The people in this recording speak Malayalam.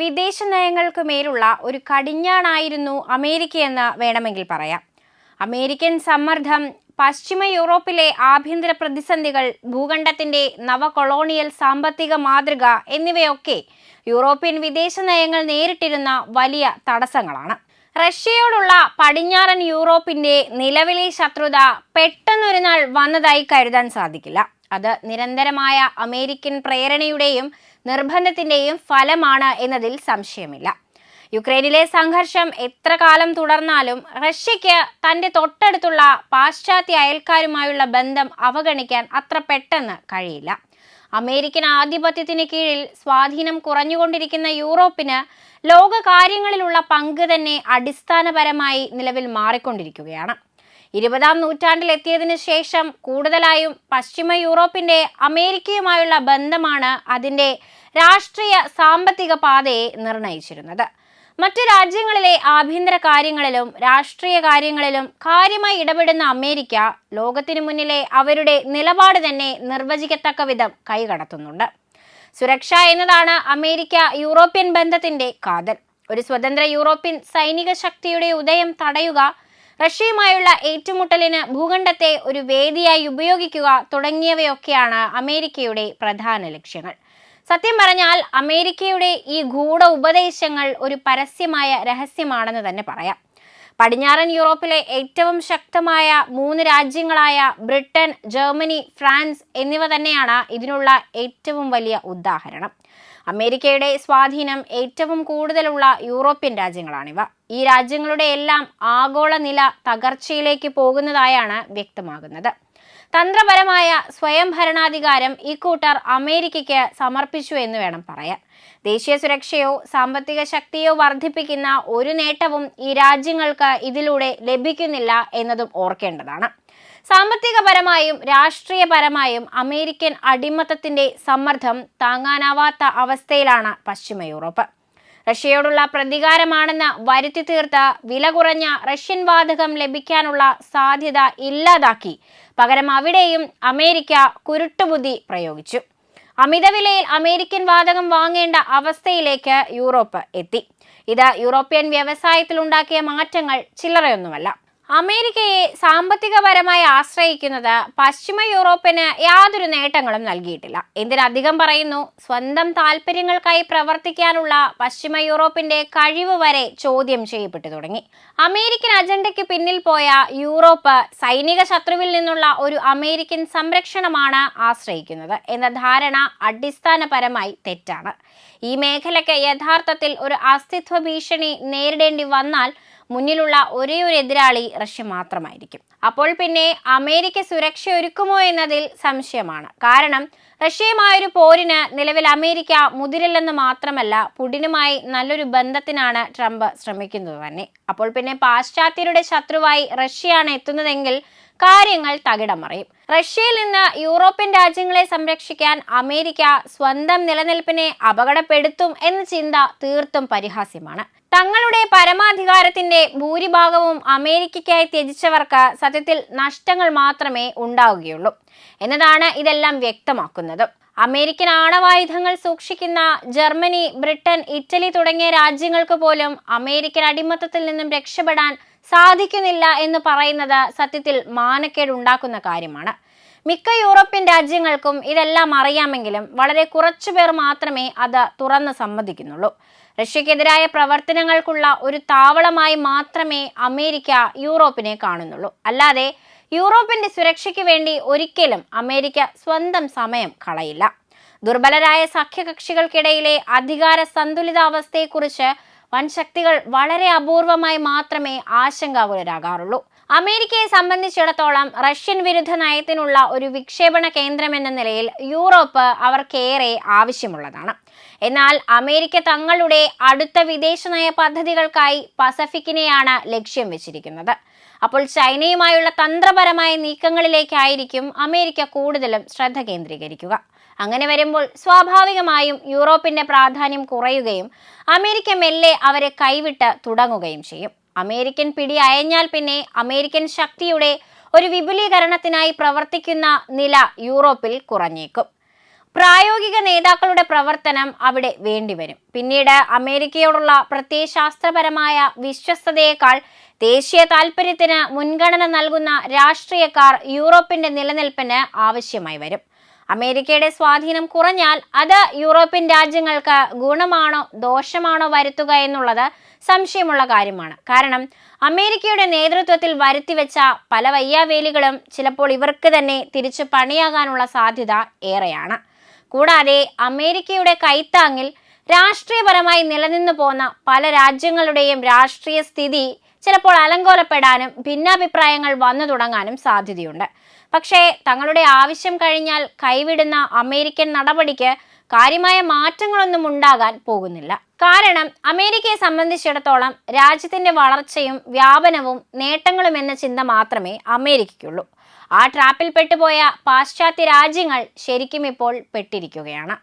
വിദേശ നയങ്ങൾക്ക് മേലുള്ള ഒരു കടിഞ്ഞാണായിരുന്നു അമേരിക്കയെന്ന് വേണമെങ്കിൽ പറയാം. അമേരിക്കൻ സമ്മർദ്ദം പശ്ചിമ യൂറോപ്പിലെ ആഭ്യന്തര പ്രതിസന്ധികൾ ഭൂഖണ്ഡത്തിന്റെ നവകൊളോണിയൽ സാമ്പത്തിക മാതൃക എന്നിവയൊക്കെ യൂറോപ്യൻ വിദേശ നയങ്ങൾ നേരിട്ടിരുന്ന വലിയ തടസ്സങ്ങളാണ്. റഷ്യയോടുള്ള പടിഞ്ഞാറൻ യൂറോപ്പിന്റെ നിലവിലെ ശത്രുത പെട്ടെന്നൊരു നാൾ വന്നതായി കരുതാൻ സാധിക്കില്ല. അത് നിരന്തരമായ അമേരിക്കൻ പ്രേരണയുടെയും നിർബന്ധത്തിന്റെയും ഫലമാണ് എന്നതിൽ സംശയമില്ല. യുക്രൈനിലെ സംഘർഷം എത്ര കാലം തുടർന്നാലും റഷ്യയ്ക്ക് തന്റെ തൊട്ടടുത്തുള്ള പാശ്ചാത്യ അയൽക്കാരുമായുള്ള ബന്ധം അവഗണിക്കാൻ അത്ര പെട്ടെന്ന് കഴിയില്ല. അമേരിക്കൻ ആധിപത്യത്തിന് കീഴിൽ സ്വാധീനം കുറഞ്ഞുകൊണ്ടിരിക്കുന്ന യൂറോപ്പിന് ലോക കാര്യങ്ങളിലുള്ള പങ്ക് തന്നെ അടിസ്ഥാനപരമായി നിലവിൽ മാറിക്കൊണ്ടിരിക്കുകയാണ്. ഇരുപതാം നൂറ്റാണ്ടിൽ എത്തിയതിനു ശേഷം കൂടുതലായും പശ്ചിമ യൂറോപ്പിന്റെ അമേരിക്കയുമായുള്ള ബന്ധമാണ് അതിന്റെ രാഷ്ട്രീയ സാമ്പത്തിക പാതയെ നിർണയിച്ചിരുന്നത്. മറ്റു രാജ്യങ്ങളിലെ ആഭ്യന്തര കാര്യങ്ങളിലും രാഷ്ട്രീയ കാര്യങ്ങളിലും കാര്യമായി ഇടപെടുന്ന അമേരിക്ക ലോകത്തിനു മുന്നിലെ അവരുടെ നിലപാട് തന്നെ നിർവചിക്കത്തക്ക വിധം കൈകടത്തുന്നുണ്ട്. സുരക്ഷ എന്നതാണ് അമേരിക്ക യൂറോപ്യൻ ബന്ധത്തിന്റെ കാതൽ. ഒരു സ്വതന്ത്ര യൂറോപ്യൻ സൈനിക ശക്തിയുടെ ഉദയം തടയുക റഷ്യയുമായുള്ള ഏറ്റുമുട്ടലിന് ഭൂഖണ്ഡത്തെ ഒരു വേദിയായി ഉപയോഗിക്കുക തുടങ്ങിയവയൊക്കെയാണ് അമേരിക്കയുടെ പ്രധാന ലക്ഷ്യങ്ങൾ. സത്യം പറഞ്ഞാൽ അമേരിക്കയുടെ ഈ ഗൂഢ ഉപദേശങ്ങൾ ഒരു പരസ്യമായ രഹസ്യമാണെന്ന് തന്നെ പറയാം. പടിഞ്ഞാറൻ യൂറോപ്പിലെ ഏറ്റവും ശക്തമായ മൂന്ന് രാജ്യങ്ങളായ ബ്രിട്ടൻ ജർമ്മനി ഫ്രാൻസ് എന്നിവ തന്നെയാണ് ഇതിനുള്ള ഏറ്റവും വലിയ ഉദാഹരണം. അമേരിക്കയുടെ സ്വാധീനം ഏറ്റവും കൂടുതലുള്ള യൂറോപ്യൻ രാജ്യങ്ങളാണിവ. ഈ രാജ്യങ്ങളുടെ എല്ലാം ആഗോള നില തകർച്ചയിലേക്ക് പോകുന്നതായാണ് വ്യക്തമാകുന്നത്. തന്ത്രപരമായ സ്വയം ഭരണാധികാരം ഇക്കൂട്ടർ അമേരിക്കയ്ക്ക് സമർപ്പിച്ചു എന്ന് വേണം പറയാൻ. ദേശീയ സുരക്ഷയോ സാമ്പത്തിക ശക്തിയോ വർദ്ധിപ്പിക്കുന്ന ഒരു നേട്ടവും ഈ രാജ്യങ്ങൾക്ക് ഇതിലൂടെ ലഭിക്കുന്നില്ല എന്നതും ഓർക്കേണ്ടതാണ്. സാമ്പത്തികപരമായും രാഷ്ട്രീയപരമായും അമേരിക്കൻ അടിമത്തത്തിന്റെ സമ്മർദ്ദം താങ്ങാനാവാത്ത അവസ്ഥയിലാണ് പശ്ചിമ യൂറോപ്പ്. റഷ്യയോടുള്ള പ്രതികാരമാണെന്ന് വരുത്തി തീർത്ത വില കുറഞ്ഞ റഷ്യൻ വാതകം ലഭിക്കാനുള്ള സാധ്യത ഇല്ലാതാക്കി. പകരം അവിടെയും അമേരിക്ക കുരുട്ടുബുദ്ധി പ്രയോഗിച്ചു. അമിതവിലയിൽ അമേരിക്കൻ വാതകം വാങ്ങേണ്ട അവസ്ഥയിലേക്ക് യൂറോപ്പ് എത്തി. ഇത് യൂറോപ്യൻ വ്യവസായത്തിൽ ഉണ്ടാക്കിയ മാറ്റങ്ങൾ ചില്ലറയൊന്നുമല്ല. അമേരിക്കയെ സാമ്പത്തികപരമായി ആശ്രയിക്കുന്നത് പശ്ചിമ യൂറോപ്പിന് യാതൊരു നേട്ടങ്ങളും നൽകിയിട്ടില്ല. എന്തിനധികം പറയുന്നു സ്വന്തം താല്പര്യങ്ങൾക്കായി പ്രവർത്തിക്കാനുള്ള പശ്ചിമ യൂറോപ്പിന്റെ കഴിവ് വരെ ചോദ്യം ചെയ്യപ്പെട്ടു തുടങ്ങി. അമേരിക്കൻ അജണ്ടയ്ക്ക് പിന്നിൽ പോയ യൂറോപ്പ് സൈനിക ശത്രുവിൽ നിന്നുള്ള ഒരു അമേരിക്കൻ സംരക്ഷണമാണ് ആശ്രയിക്കുന്നത് എന്ന ധാരണ അടിസ്ഥാനപരമായി തെറ്റാണ്. ഈ മേഖലയ്ക്ക് യഥാർത്ഥത്തിൽ ഒരു അസ്തിത്വ ഭീഷണി നേരിടേണ്ടി വന്നാൽ മുന്നിലുള്ള ഒരേ ഒരു എതിരാളി റഷ്യ മാത്രമായിരിക്കും. അപ്പോൾ പിന്നെ അമേരിക്ക സുരക്ഷ ഒരുക്കുമോ എന്നതിൽ സംശയമാണ്. കാരണം റഷ്യയുമായൊരു പോരിന് നിലവിൽ അമേരിക്ക മുതിരില്ലെന്ന് മാത്രമല്ല പുടിനുമായി നല്ലൊരു ബന്ധത്തിനാണ് ട്രംപ് ശ്രമിക്കുന്നത് തന്നെ. അപ്പോൾ പിന്നെ പാശ്ചാത്യരുടെ ശത്രുവായി റഷ്യയാണ് എത്തുന്നതെങ്കിൽ കാര്യങ്ങൾ തകിടം മറിയും. റഷ്യയിൽ നിന്ന് യൂറോപ്യൻ രാജ്യങ്ങളെ സംരക്ഷിക്കാൻ അമേരിക്ക സ്വന്തം നിലനിൽപ്പിനെ അപകടപ്പെടുത്തും എന്ന ചിന്ത തീർത്തും പരിഹാസ്യമാണ്. തങ്ങളുടെ പരമാധികാരത്തിന്റെ ഭൂരിഭാഗവും അമേരിക്കയ്ക്കായി ത്യജിച്ചവർക്ക് സത്യത്തിൽ നഷ്ടങ്ങൾ മാത്രമേ ഉണ്ടാവുകയുള്ളൂ. എന്നതാണ് ഇതെല്ലാം വ്യക്തമാക്കുന്നത്. അമേരിക്കൻ ആണവായുധങ്ങൾ സൂക്ഷിക്കുന്ന ജർമ്മനി ബ്രിട്ടൻ ഇറ്റലി തുടങ്ങിയ രാജ്യങ്ങൾക്ക് പോലും അമേരിക്കൻ അടിമത്തത്തിൽ നിന്നും രക്ഷപ്പെടാൻ സാധിക്കുന്നില്ല എന്ന് പറയുന്നത് സത്യത്തിൽ മാനക്കേടുണ്ടാക്കുന്ന കാര്യമാണ്. മിക്ക യൂറോപ്യൻ രാജ്യങ്ങൾക്കും ഇതെല്ലാം അറിയാമെങ്കിലും വളരെ കുറച്ചു പേർ മാത്രമേ അത് തുറന്ന് സമ്മതിക്കുന്നുള്ളൂ. റഷ്യക്കെതിരായ പ്രവർത്തനങ്ങൾക്കുള്ള ഒരു താവളമായി മാത്രമേ അമേരിക്ക യൂറോപ്പിനെ കാണുന്നുള്ളൂ. അല്ലാതെ യൂറോപ്പിന്റെ സുരക്ഷയ്ക്ക് വേണ്ടി ഒരിക്കലും അമേരിക്ക സ്വന്തം സമയം കളയില്ല. ദുർബലരായ സഖ്യകക്ഷികൾക്കിടയിലെ അധികാര സന്തുലിതാവസ്ഥയെക്കുറിച്ച് വൻ ശക്തികൾ വളരെ അപൂർവമായി മാത്രമേ ആശങ്കാകുലരാകാറുള്ളൂ. അമേരിക്കയെ സംബന്ധിച്ചിടത്തോളം റഷ്യൻ വിരുദ്ധ നയത്തിനുള്ള ഒരു വിക്ഷേപണ കേന്ദ്രം എന്ന നിലയിൽ യൂറോപ്പ് അവർക്കേറെ ആവശ്യമുള്ളതാണ്. എന്നാൽ അമേരിക്ക തങ്ങളുടെ അടുത്ത വിദേശ നയ പദ്ധതികൾക്കായി പസഫിക്കിനെയാണ് ലക്ഷ്യം വെച്ചിരിക്കുന്നത്. അപ്പോൾ ചൈനയുമായുള്ള തന്ത്രപരമായ നീക്കങ്ങളിലേക്കായിരിക്കും അമേരിക്ക കൂടുതലും ശ്രദ്ധ കേന്ദ്രീകരിക്കുക. അങ്ങനെ വരുമ്പോൾ സ്വാഭാവികമായും യൂറോപ്പിന്റെ പ്രാധാന്യം കുറയുകയും അമേരിക്ക മെല്ലെ അവരെ കൈവിട്ട് തുടങ്ങുകയും ചെയ്യും. അമേരിക്കൻ പിടി അയഞ്ഞാൽ പിന്നെ അമേരിക്കൻ ശക്തിയുടെ ഒരു വിപുലീകരണത്തിനായി പ്രവർത്തിക്കുന്ന നില യൂറോപ്പിൽ കുറഞ്ഞേക്കും. പ്രായോഗിക നേതാക്കളുടെ പ്രവർത്തനം അവിടെ വേണ്ടിവരും. പിന്നീട് അമേരിക്കയോടുള്ള പ്രത്യയശാസ്ത്രപരമായ വിശ്വസ്തതയേക്കാൾ ദേശീയ താൽപര്യത്തിന് മുൻഗണന നൽകുന്ന രാഷ്ട്രീയക്കാർ യൂറോപ്പിന്റെ നിലനിൽപ്പിന് ആവശ്യമായി വരും. അമേരിക്കയുടെ സ്വാധീനം കുറഞ്ഞാൽ അത് യൂറോപ്യൻ രാജ്യങ്ങൾക്ക് ഗുണമാണോ ദോഷമാണോ വരുത്തുക എന്നുള്ളത് സംശയമുള്ള കാര്യമാണ്. കാരണം അമേരിക്കയുടെ നേതൃത്വത്തിൽ വരുത്തിവെച്ച പല വയ്യാവേലികളും ചിലപ്പോൾ ഇവർക്ക് തന്നെ തിരിച്ചു പണിയാകാനുള്ള സാധ്യത ഏറെയാണ്. കൂടാതെ അമേരിക്കയുടെ കൈത്താങ്ങിൽ രാഷ്ട്രീയപരമായി നിലനിന്നു പോന്ന പല രാജ്യങ്ങളുടെയും രാഷ്ട്രീയ സ്ഥിതി ചിലപ്പോൾ അലങ്കോലപ്പെടാനും ഭിന്നാഭിപ്രായങ്ങൾ വന്നു തുടങ്ങാനും സാധ്യതയുണ്ട്. പക്ഷേ തങ്ങളുടെ ആവശ്യം കഴിഞ്ഞാൽ കൈവിടുന്ന അമേരിക്കൻ നടപടിക്ക് കാര്യമായ മാറ്റങ്ങളൊന്നും ഉണ്ടാകാൻ പോകുന്നില്ല. കാരണം അമേരിക്കയെ സംബന്ധിച്ചിടത്തോളം രാജ്യത്തിന്റെ വളർച്ചയും വ്യാപനവും നേട്ടങ്ങളും എന്ന ചിന്ത മാത്രമേ അമേരിക്കയ്ക്കുള്ളൂ. ആ ട്രാപ്പിൽ പെട്ടുപോയ പാശ്ചാത്യ രാജ്യങ്ങൾ ശരിക്കും ഇപ്പോൾ പെട്ടിരിക്കുകയാണ്.